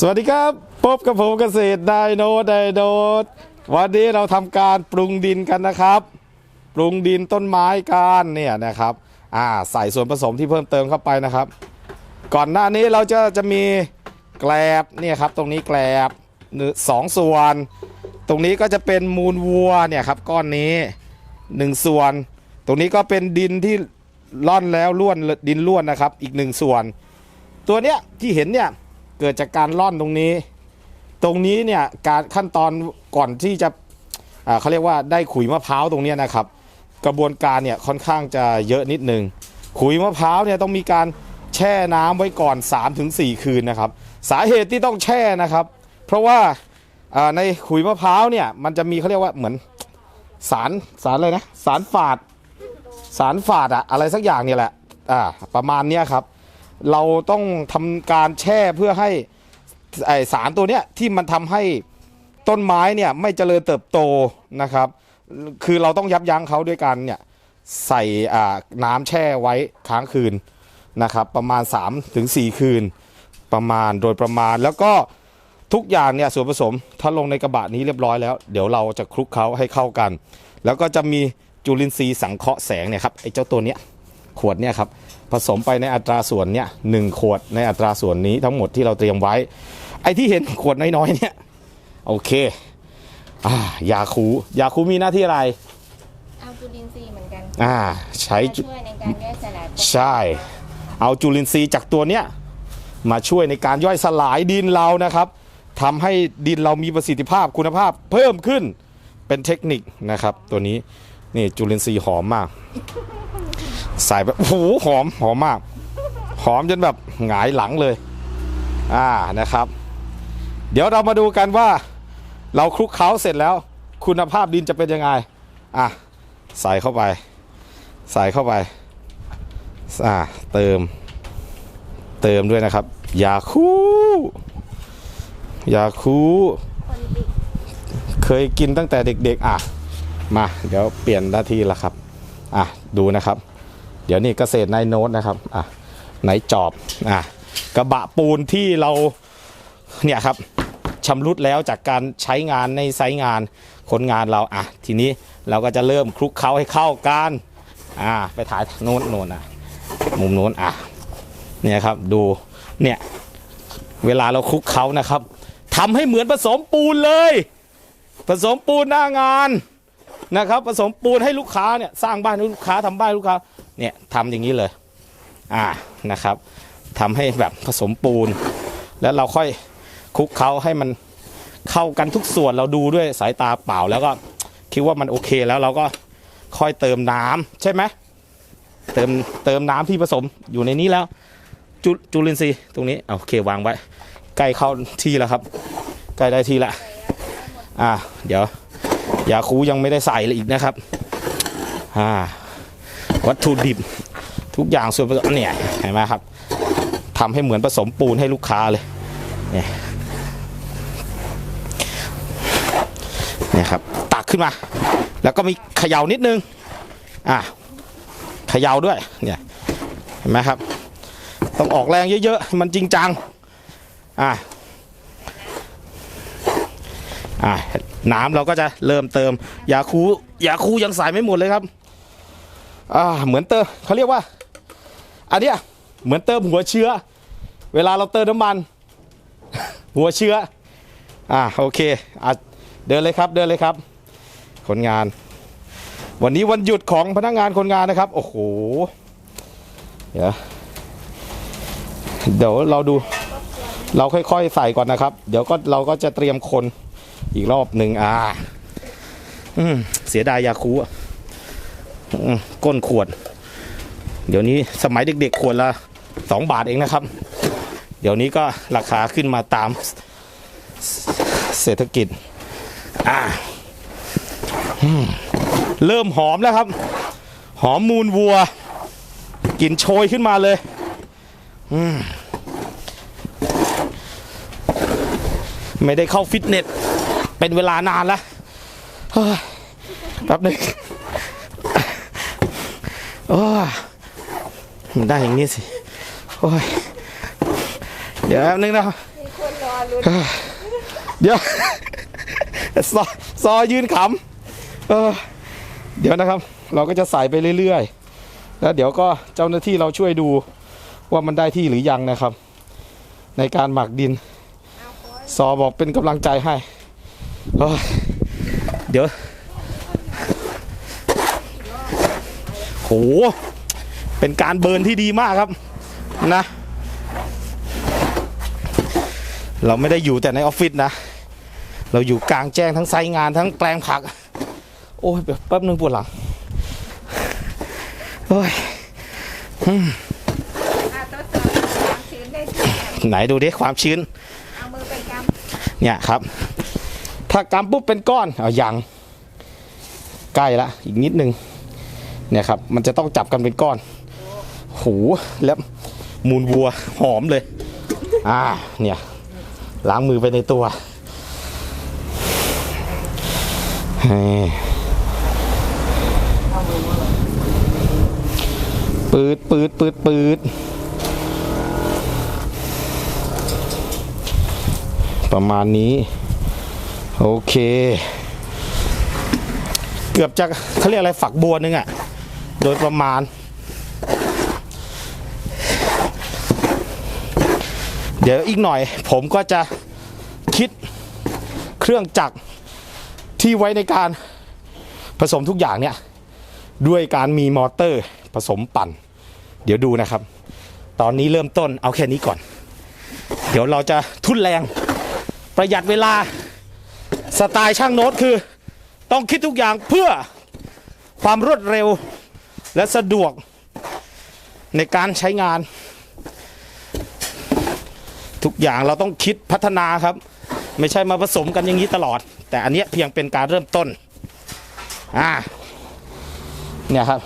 สวัสดีครับ พบกับผมเกษตรไดโนไดโนดวันนี้เราทำการปรุงดินกันนะครับ ปรุงดินต้นไม้กันเนี่ยนะครับอ่าใส่ส่วนผสมที่เพิ่มเติมเข้าไปนะครับ ก่อนหน้านี้เราจะจะมีแกลบเนี่ยครับตรงนี้แกลบสองส่วน ตรงนี้ก็จะเป็นมูลวัวเนี่ยครับก้อนนี้หนึ่งส่วน ตรงนี้ก็เป็นดินที่ร่อนแล้วล้วนดินล้วนนะครับ อีกหนึ่งส่วน ตัวเนี้ยที่เห็นเนี่ย เกิดจากการร่อนตรงนี้ ตรงนี้เนี่ยการขั้นตอนก่อนที่จะเขาเรียกว่าได้ขุยมะพร้าวตรงนี้นะครับ กระบวนการเนี่ยค่อนข้างจะเยอะนิดนึงขุยมะพร้าวเนี่ยต้องมีการแช่น้ำไว้ก่อน 3-4 คืนนะครับ สาเหตุที่ต้องแช่นะครับ เพราะว่าอ่าในขุยมะพร้าวเนี่ยมันจะมีเขาเรียกว่าเหมือนสารสารอะไรนะสารฝาด สารฝาดอะอะไรสักอย่างเนี่ยแหละอ่าประมาณเนี้ยครับ เราต้องทำการแช่เพื่อให้ไอสารตัวเนี้ยที่มันทำให้ต้นไม้เนี่ยไม่เจริญเติบโตนะครับ คือเราต้องยับยั้งเขาด้วยการเนี่ยใส่อ่าน้ำแช่ไว้ค้างคืนนะครับประมาณ 3-4ถึง4คืน ประมาณโดยประมาณแล้วก็ทุกอย่างเนี่ยส่วนผสมถ้าลงในกระบะนี้เรียบร้อยแล้ว เดี๋ยวเราจะคลุกเคล้าให้เข้ากัน แล้วก็จะมีจุลินทรีย์สังเคราะห์แสงเนี่ยครับไอ้เจ้าตัวเนี้ย ขวดเนี่ยครับผสมไปในอัตราส่วนเนี่ยหนึ่งขวดในอัตราส่วนนี้ทั้งหมดที่เราเตรียมไว้ ไอ้ที่เห็นขวดน้อยๆเนี่ยโอเคอ่ายาคูยาคูมีหน้าที่อะไรเอาจุลินทรีย์เหมือนกันอ่าใช้มาจุช่วยในการย่อยสลายใช่ เอาจุลินทรีย์จากตัวเนี้ยมาช่วยในการย่อยสลายดินเรานะครับทำให้ดินเรามีประสิทธิภาพคุณภาพเพิ่มขึ้นเป็นเทคนิคนะครับ ตัวนี้นี่จุลินทรีย์หอมมาก ใส่แบบโอ้โหหอมหอมมาก หอมจนแบบหงายหลังเลย อ่านะครับ เดี๋ยวเรามาดูกันว่า เราคลุกเคล้าเสร็จแล้ว คุณภาพดินจะเป็นยังไง อะ ใส่เข้าไป ใส่เข้าไป อ่า เติม เติมด้วยนะครับ ยาคูยาคูเคยกินตั้งแต่เด็กๆ อะ มา เดี๋ยวเปลี่ยนหน้าที่ละครับ อะ ดูนะครับ เดี๋ยวนี่เกษตรนายโน้ตนะครับอะไหนจอบอะกระบะปูนที่เราเนี่ยครับชำรุดแล้วจากการใช้งานในไซต์งานคนงานเราอะทีนี้เราก็จะเริ่มคลุกเคล้าให้เข้ากันอ่าไปถ่ายโน้นโน้นอะมุมโน้นอะเนี่ยครับดูเนี่ยเวลาเราคลุกเคล้านะครับทำให้เหมือนผสมปูนเลย ผสมปูนหน้างาน นะครับ ผสมปูนให้ลูกค้าเนี่ยสร้างบ้านให้ลูกค้าทำบ้านลูกค้าเนี่ยทำอย่างนี้เลยอ่านะครับทำให้แบบผสมปูน แล้วเราค่อยคลุกเคล้าให้มันเข้ากันทุกส่วนเราดูด้วยสายตาเปล่าแล้วก็คิดว่ามันโอเคแล้วเราก็ค่อยเติมน้ำใช่ไหมเติมเติมน้ำที่ผสมอยู่ในนี้แล้วจุจุลินทรีย์ตรงนี้โอเควางไว้ใกล้เข้าที่แล้วครับใกล้ได้ที่ละอ่าเดี๋ยว ยาคูยังไม่ได้ใส่เลยอีกนะครับอ่าวัตถุดิบทุกอย่างส่วนผสมเนี่ยเห็นไหมครับทำให้เหมือนผสมปูนให้ลูกค้าเลยเนี่ยเนี่ยครับตักขึ้นมา แล้วก็มีเขย่านิดนึงอ่าเขย่าด้วยเนี่ยเห็นไหมครับ ต้องออกแรงเยอะๆมันจริงจังอ่าอ่า น้ำเราก็จะเริ่มเติมยาคูยาคูยังใส่ไม่หมดเลยครับอ่าเหมือนเติมเขาเรียกว่าอันเนี้ยเหมือนเติมหัวเชื้อ เวลาเราเติมน้ำมัน หัวเชื้ออ่าโอเคอะเดินเลยครับเดินเลยครับ คนงาน วันนี้วันหยุดของพนักงานคนงานนะครับ โอ้โหเดี๋ยวเดี๋ยวเราดู เราค่อยๆใส่ก่อนนะครับ เดี๋ยวก็เราก็จะเตรียมคน อีกรอบหนึ่งอ่าอืมเสียดายยาคูอะก้นขวด เดี๋ยวนี้สมัยเด็กๆขวดละสองบาทเองนะครับ เดี๋ยวนี้ก็ราคาขึ้นมาตามเศรษฐกิจ อ่าเริ่มหอมแล้วครับ หอมมูลวัวกลิ่นโชยขึ้นมาเลยไม่ได้เข้าฟิตเนส เป็นเวลานานแล้วแป๊บหนึงโอ้ยมันได้อย่างนี้สิ โอ้ย เดี๋ยวแป๊บนึงนะครอลุ้นเดี๋ยวซอซอยืนขำเออเดี๋ยวนะครับ เราก็จะใส่ไปเรื่อยๆ แล้วเดี๋ยวก็เจ้าหน้าที่เราช่วยดูว่ามันได้ที่หรือยังนะครับ ในการหมักดิน ซอบอกเป็นกำลังใจให้ เอ้ยเดี๋ยวโหเป็นการเบิร์นที่ดีมากครับนะ เราไม่ได้อยู่แต่ในออฟฟิศนะ เราอยู่กลางแจ้งทั้งไซต์งานทั้งแปลงผัก โอ้ยเดี๋ยวแป๊บนึงปวดหลังโอ้ยอะทดสอบความชื้นได้ที่ไหนไหนดูดิความชื้นเอามือไปกเนี่ยครับ ถ้ากำปุ๊บเป็นก้อนเอายังใกล้ละอีกนิดนึงเนี่ยครับมันจะต้องจับกันเป็นก้อนหูแล้วมูลวัวหอมเลย อ่าเนี่ยล้างมือไปในตัวเฮ้ยปืดปืดปืดปืดประมาณนี้ โอเค เกือบจะเขาเรียกอะไรฝักบัวนึงอะโดยประมาณ เดี๋ยวอีกหน่อย ผมก็จะคิดเครื่องจักรที่ไว้ในการผสมทุกอย่างเนี่ย ด้วยการมีมอเตอร์ผสมปั่น เดี๋ยวดูนะครับ ตอนนี้เริ่มต้นเอาแค่นี้ก่อน เดี๋ยวเราจะทุ่นแรงประหยัดเวลา สไตล์ช่างโน้ตคือ ต้องคิดทุกอย่างเพื่อความรวดเร็วและสะดวกในการใช้งาน ทุกอย่างเราต้องคิดพัฒนาครับ ไม่ใช่มาผสมกันอย่างนี้ตลอด แต่อันเนี้ยเพียงเป็นการเริ่มต้นอ่าเนี่ยครับ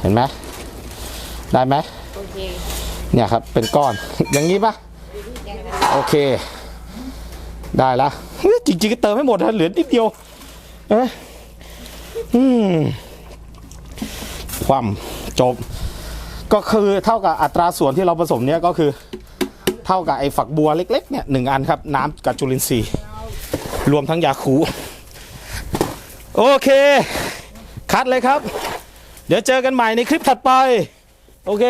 เห็นไหมได้ไหมำโอเคเนี่ยครับเป็นก้อน อย่างนี้ปะอย่างนั้นโอเค ได้ละเฮ้ย จริงๆก็เติมให้หมดนะเหลือนิดเดียวเออืมความจบ ก็คือเท่ากับอัตราส่วนที่เราผสมเนี่ยก็คือ เท่ากับไอ้ฝักบัวเล็กๆเนี่ยหนึ่งอันครับ น้ำกับจุลินทรีย์ รวมทั้งยาคูโอเค คัดเลยครับ เดี๋ยวเจอกันใหม่ในคลิปถัดไป โอเค